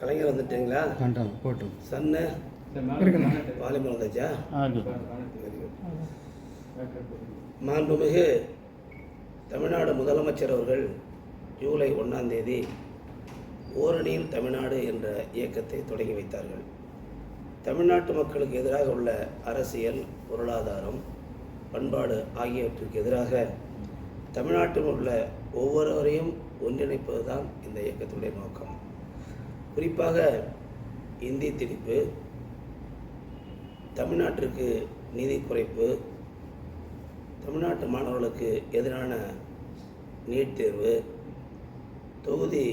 கலைஞர் வந்துட்டீங்களா? பண்ணுறோம் போட்டோம். சன்னு வாலிபம் வந்தாச்சா? மாண்புமிகு தமிழ்நாடு முதலமைச்சர் அவர்கள் ஜூலை ஒன்றாம் தேதி ஓரணியில் தமிழ்நாடு என்ற இயக்கத்தை தொடங்கி வைத்தார்கள். தமிழ்நாட்டு மக்களுக்கு எதிராக உள்ள அரசியல் பொருளாதாரம் பண்பாடு ஆகியவற்றுக்கு எதிராக தமிழ்நாட்டில் உள்ள ஒவ்வொருவரையும் ஒன்றிணைப்பது தான் இந்த இயக்கத்துடைய நோக்கம். குறிப்பாக இந்தி திணிப்பு தமிழ்நாட்டிற்கு நிதி குறைப்பு தமிழ்நாட்டு மாணவர்களுக்கு எதிரான நீட் தேர்வு தொகுதி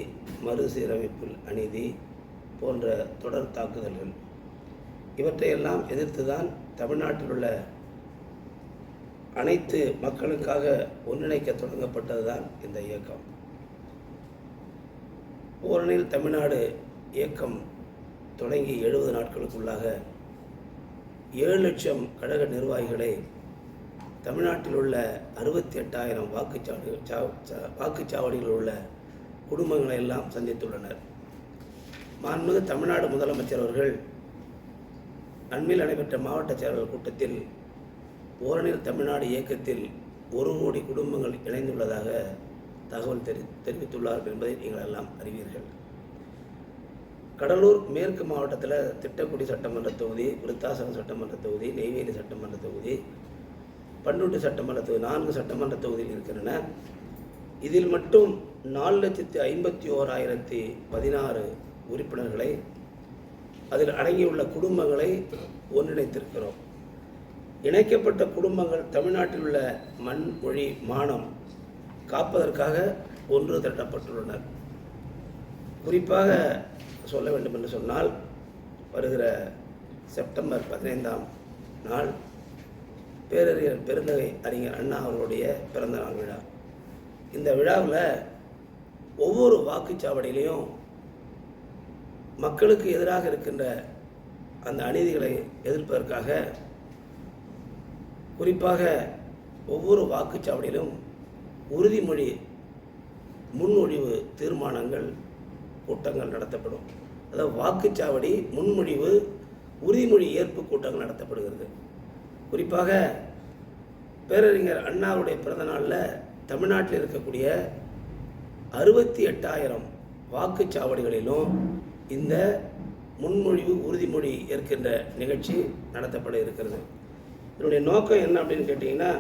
மறுசீரமைப்பில் அநீதி போன்ற தொடர் தாக்குதல்கள். இவற்றையெல்லாம் எதிர்த்து தான் தமிழ்நாட்டில் உள்ள அனைத்து மக்களுக்காக ஒன்றிணைக்க தொடங்கப்பட்டது தான் இந்த இயக்கம். ஓரணியில் தமிழ்நாடு இயக்கம் தொடங்கி எழுபது நாட்களுக்குள்ளாக ஏழு லட்சம் கழக நிர்வாகிகளை தமிழ்நாட்டில் உள்ள அறுபத்தி எட்டாயிரம் வாக்குச்சாவடி சா- சா- வாக்குச்சாவடிகளில் உள்ள குடும்பங்களை எல்லாம் சந்தித்துள்ளனர். மாண்புமிகு தமிழ்நாடு முதலமைச்சர் அவர்கள் அண்மையில் நடைபெற்ற மாவட்ட செயலாளர் கூட்டத்தில் ஓரணியில் தமிழ்நாடு இயக்கத்தில் ஒரு கோடி குடும்பங்கள் இணைந்துள்ளதாக தகவல் தெரி தெரிவித்துள்ளார்கள் என்பதை நீங்கள் எல்லாம் அறிவீர்கள். கடலூர் மேற்கு மாவட்டத்தில் திட்டக்குடி சட்டமன்ற தொகுதி விருத்தாசலம் சட்டமன்ற தொகுதி நெய்வேலி சட்டமன்ற தொகுதி பன்னூட்டு சட்டமன்ற தொகுதி நான்கு சட்டமன்ற தொகுதியில் இருக்கின்றன. இதில் மட்டும் நாலு லட்சத்தி ஐம்பத்தி ஓராயிரத்தி பதினாறு உறுப்பினர்களை அதில் அடங்கியுள்ள குடும்பங்களை ஒன்றிணைத்திருக்கிறோம். இணைக்கப்பட்ட குடும்பங்கள் தமிழ்நாட்டில் உள்ள மண் மொழி மானம் காப்பதற்காக ஒன்று திரட்டப்பட்டுள்ளனர். குறிப்பாக சொல்ல வேண்டும் என்று சொன்னால் வருகிற செப்டம்பர் பதினைந்தாம் நாள் பேரறிஞர் பெருந்தகை அறிஞர் அண்ணா அவர்களுடைய பிறந்த நாள் விழா. இந்த விழாவில் ஒவ்வொரு வாக்குச்சாவடியிலையும் மக்களுக்கு எதிராக இருக்கின்ற அந்த அநீதிகளை எதிர்ப்பதற்காக குறிப்பாக ஒவ்வொரு வாக்குச்சாவடியிலும் உறுதிமொழி முன்மொழிவு தீர்மானங்கள் கூட்டங்கள் நடத்தப்படும். அதாவது வாக்குச்சாவடி முன்மொழிவு உறுதிமொழி ஏற்பு கூட்டங்கள் நடத்தப்படுகிறது. குறிப்பாக பேரறிஞர் அண்ணாவுடைய பிறந்த நாளில் தமிழ்நாட்டில் இருக்கக்கூடிய அறுபத்தி எட்டாயிரம் வாக்குச்சாவடிகளிலும் இந்த முன்மொழிவு உறுதிமொழி ஏற்கின்ற நிகழ்ச்சி நடத்தப்பட இருக்கிறது. இதனுடைய நோக்கம் என்ன அப்படின்னு கேட்டிங்கன்னா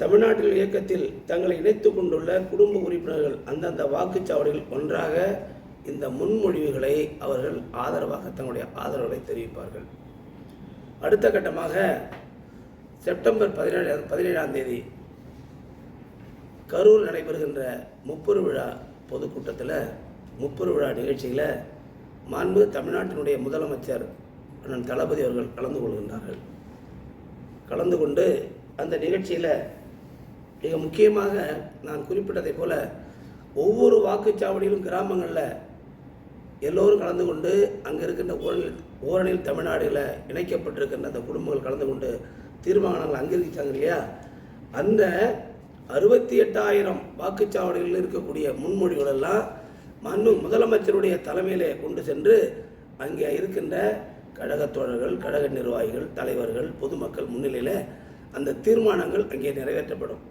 தமிழ்நாட்டில் இயக்கத்தில் தங்களை இணைத்து கொண்டுள்ள குடும்ப உறுப்பினர்கள் அந்தந்த வாக்குச்சாவடிகள் ஒன்றாக இந்த முன்மொழிவுகளை அவர்கள் ஆதரவாக தங்களுடைய ஆதரவுகளை தெரிவிப்பார்கள். அடுத்த கட்டமாக செப்டம்பர் பதினேழு பதினேழாம் தேதி கரூர் நடைபெறுகின்ற முப்பெரு விழா பொதுக்கூட்டத்தில் முப்பெரு விழா நிகழ்ச்சியில் மாண்பு தமிழ்நாட்டினுடைய முதலமைச்சர் அண்ணன் தளபதி அவர்கள் கலந்து கொள்கின்றார்கள். கலந்து கொண்டு அந்த நிகழ்ச்சியில் மிக முக்கியமாக நான் குறிப்பிட்டதைப் போல ஒவ்வொரு வாக்குச்சாவடியிலும் கிராமங்களில் எல்லோரும் கலந்து கொண்டு அங்கே இருக்கின்ற ஓரணில் ஓரணில் தமிழ்நாடுல இணைக்கப்பட்டிருக்கின்ற அந்த குடும்பங்கள் கலந்து கொண்டு தீர்மானங்கள் அங்கீகரிச்சாங்க இல்லையா? அந்த அறுபத்தி எட்டாயிரம் வாக்குச்சாவடிகளில் இருக்கக்கூடிய முன்மொழிகள் எல்லாம் மண்ணு முதலமைச்சருடைய தலைமையிலே கொண்டு சென்று அங்கே இருக்கின்ற கழகத் தோழர்கள் கழக நிர்வாகிகள் தலைவர்கள் பொதுமக்கள் முன்னிலையில் அந்த தீர்மானங்கள் அங்கே நிறைவேற்றப்படும்.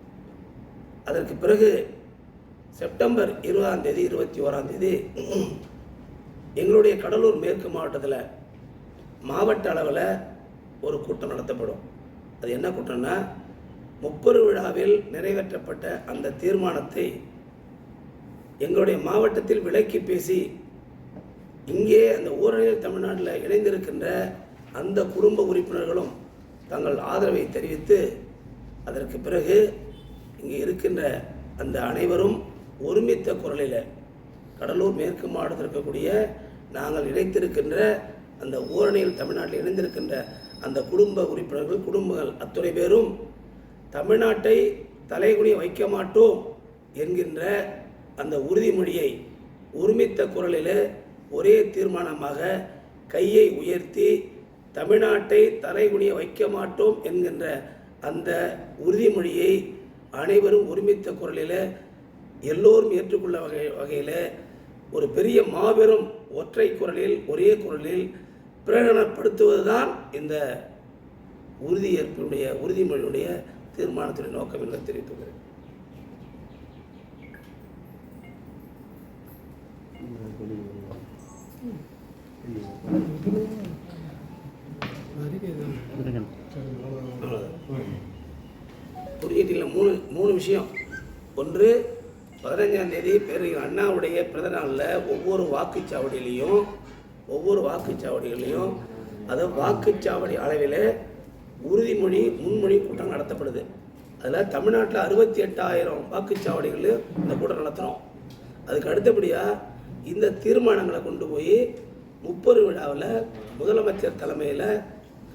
அதற்கு பிறகு செப்டம்பர் இருபதாம் தேதி இருபத்தி ஓராம் தேதி எங்களுடைய கடலூர் மேற்கு மாவட்டத்தில் மாவட்ட அளவில் ஒரு கூட்டம் நடத்தப்படும். அது என்ன கூட்டம்னா முப்பெரு விழாவில் நிறைவேற்றப்பட்ட அந்த தீர்மானத்தை எங்களுடைய மாவட்டத்தில் விலக்கி பேசி இங்கே அந்த ஊரணியில் தமிழ்நாட்டில் இணைந்திருக்கின்ற அந்த குடும்ப உறுப்பினர்களும் தங்கள் ஆதரவை தெரிவித்து அதற்கு பிறகு இங்கே இருக்கின்ற அந்த அனைவரும் ஒருமித்த குரலில் கடலூர் மேற்கு மாவட்டத்தில் இருக்கக்கூடிய நாங்கள் இணைத்திருக்கின்ற அந்த ஊரணியில் தமிழ்நாட்டில் இணைந்திருக்கின்ற அந்த குடும்ப உறுப்பினர்கள் குடும்பங்கள் அத்துறை பேரும் தமிழ்நாட்டை தலைகுனி வைக்க மாட்டோம் என்கின்ற அந்த உறுதிமொழியை ஒருமித்த குரலில் ஒரே தீர்மானமாக கையை உயர்த்தி தமிழ்நாட்டை தலைகுனிய வைக்க மாட்டோம் என்கின்ற அந்த உறுதிமொழியை அனைவரும் ஒருமித்த குரலில் எல்லோரும் ஏற்றுக்கொள்ள வகை வகையில் ஒரு பெரிய மாபெரும் ஒற்றை குரலில் ஒரே குரலில் பிரகடனப்படுத்துவதுதான் இந்த உறுதியேற்பினுடைய உறுதிமொழியுடைய தீர்மானத்துடைய நோக்கம் என்று தெரிவித்துள்ளது குறியீட்டில் மூணு மூணு விஷயம். ஒன்று பதினஞ்சாம் தேதி பேரறிஞர் அண்ணாவுடைய பிறந்த நாளில் ஒவ்வொரு வாக்குச்சாவடியிலையும் ஒவ்வொரு வாக்குச்சாவடிகளையும் அது வாக்குச்சாவடி அளவில் உறுதிமொழி முன்மொழி கூட்டம் நடத்தப்படுது. அதில் தமிழ்நாட்டில் அறுபத்தி எட்டாயிரம் வாக்குச்சாவடிகள் இந்த கூட்டம் நடத்துகிறோம் அதுக்கு அடுத்தபடியாக இந்த தீர்மானங்களை கொண்டு போய் முப்பது விழாவில் முதலமைச்சர் தலைமையில்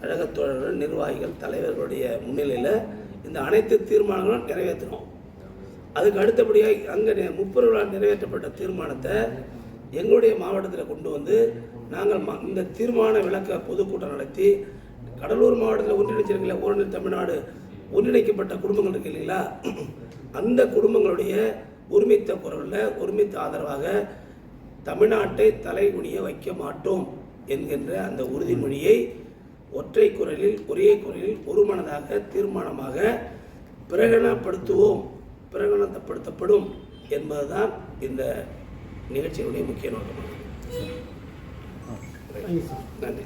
கழகத்தோழர்கள் நிர்வாகிகள் தலைவர்களுடைய முன்னிலையில் இந்த அனைத்து தீர்மானங்களும் நிறைவேற்றணும். அதுக்கு அடுத்தபடியாக அங்கே முப்பொருளால் நிறைவேற்றப்பட்ட தீர்மானத்தை எங்களுடைய மாவட்டத்தில் கொண்டு வந்து நாங்கள் ம- இந்த தீர்மான விளக்க பொதுக்கூட்டம் நடத்தி கடலூர் மாவட்டத்தில் ஒன்றிணைச்சிருக்கல ஓரணி தமிழ்நாடு ஒன்றிணைக்கப்பட்ட குடும்பங்கள் இருக்கு இல்லைங்களா? அந்த குடும்பங்களுடைய ஒருமித்த குரலில் ஒருமித்த ஆதரவாக தமிழ்நாட்டை தலைகுனிய வைக்க மாட்டோம் என்கின்ற அந்த உறுதிமொழியை ஒற்றை குரலில் ஒரே குரலில் ஒருமனதாக தீர்மானமாக பிரகடனப்படுத்துவோம் பிரகடனப்படுத்தப்படும் என்பதுதான் இந்த நிகழ்ச்சியினுடைய முக்கிய நோக்கமாகும். நன்றி.